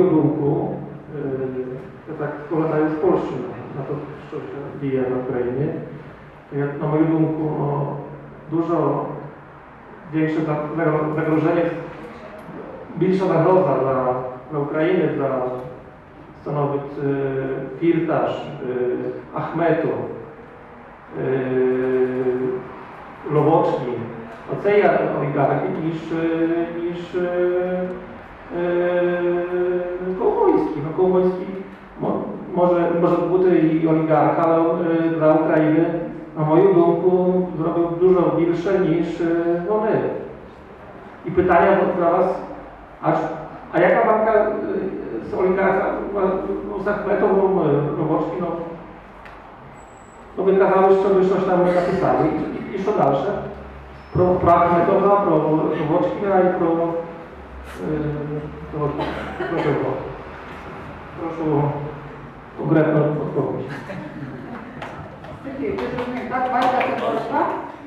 мою думку, е, я так поглядаю з Польщі на те, що się діє на Україні. Jak, na moją думку, no, dużo większe za- zagro- zagrożenie, bільша загроза для, для України, для становить е, Фірташ, е, Ахметов, е, Ловочкін. Оце є олігархи, ніж, е, ніж е, е, Коломойський. Ну, Коломойський мо- може, може бути і олігарх, але е, для України, на мою думку, зробив дуже більше, ніж е, вони. І питання для вас, а, ж- а яка банка е, з олігарха, ну, з Ахметовим, е, Ловочкіном? No by казали, що ви щось там написали. І, і що далі? Про, про Ахметова, про Ловочкіна і відповідь. Сергій, ти зрозумів, так, ваша це боротьба,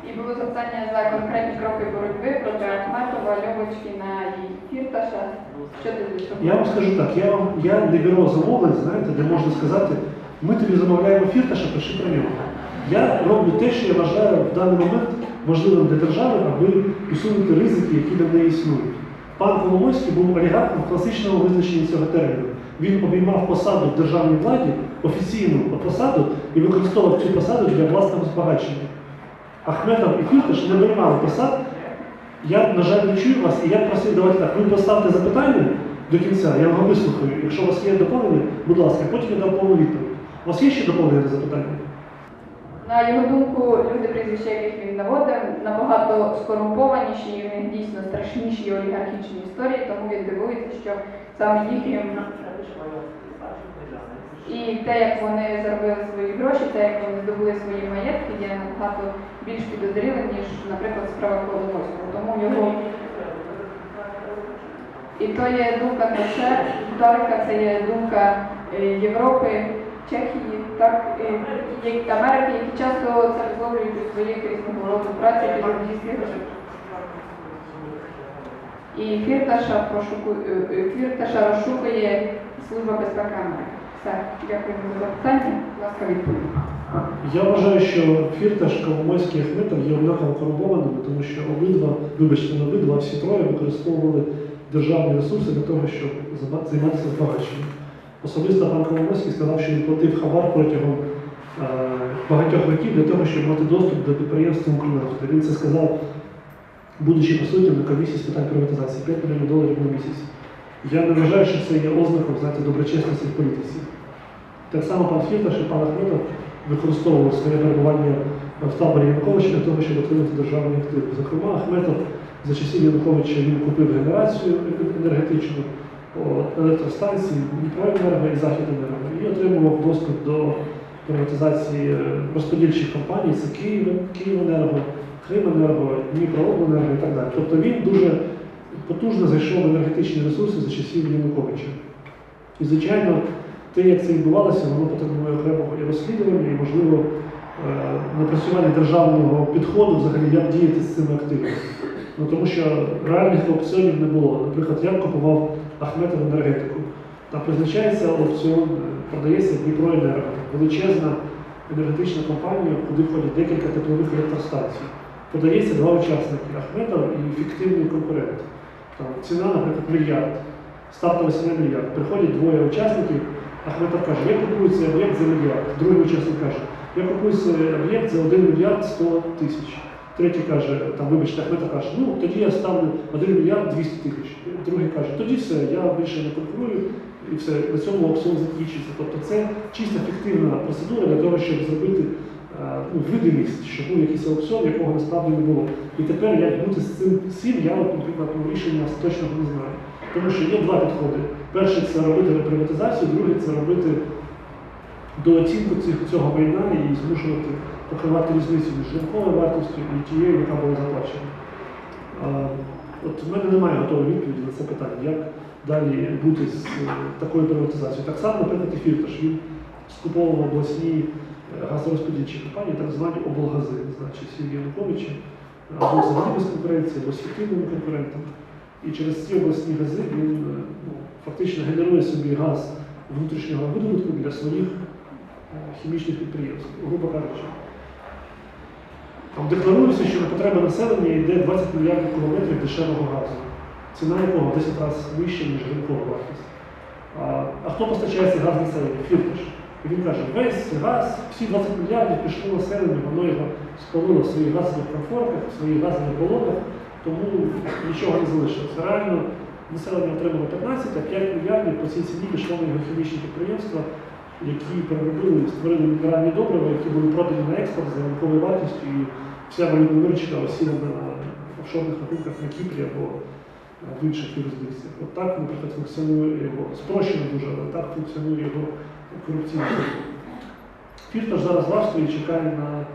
і було запитання за конкретні кроки боротьби проти Ахметова, Льовочкіна і Фірташа. Що ти? Я вам скажу так, я, вам- я не бюро замовлень, знаєте, де можна сказати, ми тобі замовляємо фірташа, пиши про нього. Я роблю те, що я вважаю в даний момент важливим для держави, аби усунути ризики, які для неї існують. Пан Коломойський був олігархом в класичному визначенні цього терміну. Він обіймав посаду в державній владі, офіційну посаду, і використовував цю посаду для власного збагачення. Ахметов і Фірташ не обіймали посад, я, на жаль, не чую вас, і я просив, давайте так, ви поставте запитання до кінця, я вам вислухаю. Якщо у вас є доповнення, будь ласка, потім я дам повну відповідь. У вас є ще доповнення запитання? На його думку, люди, прізвища яких він наводив, набагато скорумпованіші, і в них дійсно страшніші олігархічні історії, тому він дивується, що саме їхнім і те, як вони заробили свої гроші, те, як вони здобули свої маєтки, є набагато більш підозрілим, ніж, наприклад, справа Коломойського. Тому його і то є думка не лише історика, це є думка е, Європи, Чехії, так і як Америки, які часто це висловлюють у своїх різного роду праці і журналістських. І Фірташа е, е, Фірташа розшукує Служба безпеки Америки. Все, дякую за запитання. Будь ласка, відповідь. Я вважаю, що Фірташ, Коломойський і Ахметов є однаково корумпованими, тому що обидва, вибачте, обидва, всі троє використовували державні ресурси для того, щоб займа- займатися збагаченням. Особисто пан Коломойський сказав, що він платив хабар протягом е, багатьох років для того, щоб мати доступ до підприємства «Укрнафти». Він це сказав, будучи присутнім на комісії з питань приватизації 5 мільйонів доларів на місяць. Я не вважаю, що це є ознаком знаєте, доброчесності в політиці. Так само пан Фірташ і пан Ахметов використовував своє перебування в таборі Януковича для того, щоб отримати державні активи. Зокрема, Ахметов за часів Януковича він купив генерацію енергетичну от, електростанції, Дніпроенерго і Західенерго і отримував доступ до приватизації е, розподільчих компаній, це Київ, Київенерго, Крименерго, Дніпрообленерго і так далі. Тобто він дуже потужно зайшов в енергетичні ресурси за часів Януковича. І, звичайно, те, як це відбувалося, воно потребує окремого і розслідування, і, можливо, е, напрацювання державного підходу взагалі, як діяти з цими активами. Ну, тому що реальних аукціонів не було. Наприклад, я купував Ахметов енергетику. Там призначається аукціон, е, продається Дніпроенерго, величезна енергетична компанія, куди входять декілька теплових електростанцій. Подається два учасники Ахметов і фіктивний конкурент. Там ціна, наприклад, мільярд. Стартова ціна мільярд. Приходять двоє учасників, Ахметов каже, я купую цей об'єкт за мільярд. Другий учасник каже, я купую цей об'єкт за 1 мільярд 100 тисяч. Третій каже, там, вибачте, Ахметов каже, ну тоді я ставлю 1 мільярд 200 тисяч. Другий каже, тоді все, я більше не конкурую, і все, на цьому аукціон закінчиться. Тобто це чисто фіктивна процедура для того, щоб зробити е, ну, видимість, що був якийсь аукціон, якого насправді не було. І тепер як бути з цим всім, я, наприклад, ну, рішення точно не знаю. Тому що є два підходи. Перший це робити реприватизацію, другий це робити дооцінку цього майна і змушувати покривати різницю між ринковою вартістю і тією, яка була заплачена. От в мене немає готової відповіді на це питання, як далі бути з е, такою приватизацією. Так само, наприклад, і Фірташ, він скуповував обласні е, газорозподільчі компанії, так звані облгази, значить, сім'ї Януковича, або взагалі без конкуренції, або з фіктивними конкурентами. І через ці обласні гази він е, ну, фактично генерує собі газ внутрішнього видобутку для своїх е, хімічних підприємств, грубо кажучи. Там декларується, що на потреби населення йде 20 мільярдів кілометрів дешевого газу, ціна якого в 10 разів вища, ніж ринкова вартість. А, а хто постачає цей газ населенню? Фірташ. І він каже, весь газ, всі 20 мільярдів пішло населенню, воно його спалило в своїх газових комфортах, в своїх газових балонах, тому нічого не залишилося. Реально населення отримало 15, а 5 мільярдів по цій ціні пішло на його хімічні підприємства, які переробили, створили мінеральні добрива, які були продані на експорт за ринковою вартістю, і вся валютна виручка осіла на офшорних рахунках на Кіпрі або е, в інших юрисдикціях. От так, наприклад, функціонує його спрощено дуже, але так функціонує його корупційний суд. Фірташ зараз в Австрії чекає на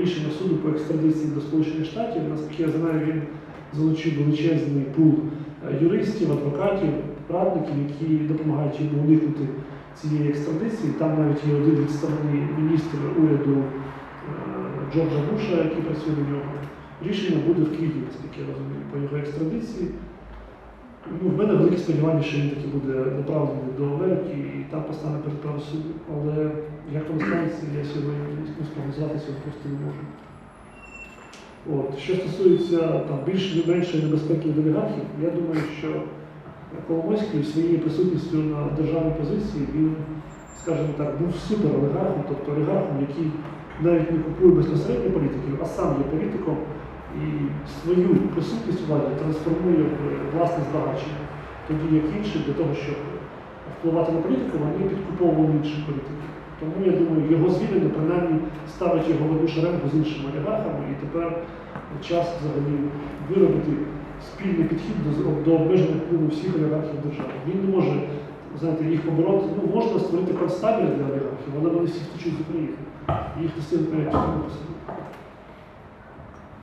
рішення суду по екстрадиції до Сполучених Штатів. Наскільки я знаю, він залучив величезний пул е, юристів, адвокатів, радників, які допомагають йому уникнути цієї екстрадиції. Там навіть є один відставний міністр уряду е, Джорджа Буша, який працює на нього. Рішення буде в квітні, наскільки я розумію, по його екстрадиції. Ну, в мене велике сподівання, що він таки буде направлений до Америки і там постане перед правосуддям. Але як воно станеться, я сьогодні не спрогнозувати цього просто не можу. От. Що стосується там, більш меншої небезпеки від олігархів, я думаю, що Коломойський своєю присутністю на державній позиції він, скажімо так, був супер олігархом, тобто олігархом, який навіть не купує безпосередньо політиків, а сам є політиком і свою присутність у владі трансформує в власне збагачення, тоді як інші для того, щоб впливати на політику, вони підкуповували інших політиків. Тому я думаю, його звільнення принаймні ставить його в одну шеренгу з іншими олігархами, і тепер час взагалі виробити спільний підхід до, до обмежених впливу всіх олігархів держави. Він не може знаєте, їх побороти. Ну, можна створити концтабір для олігархів, але вони всі втечуть з України. Їх не навіть посадити.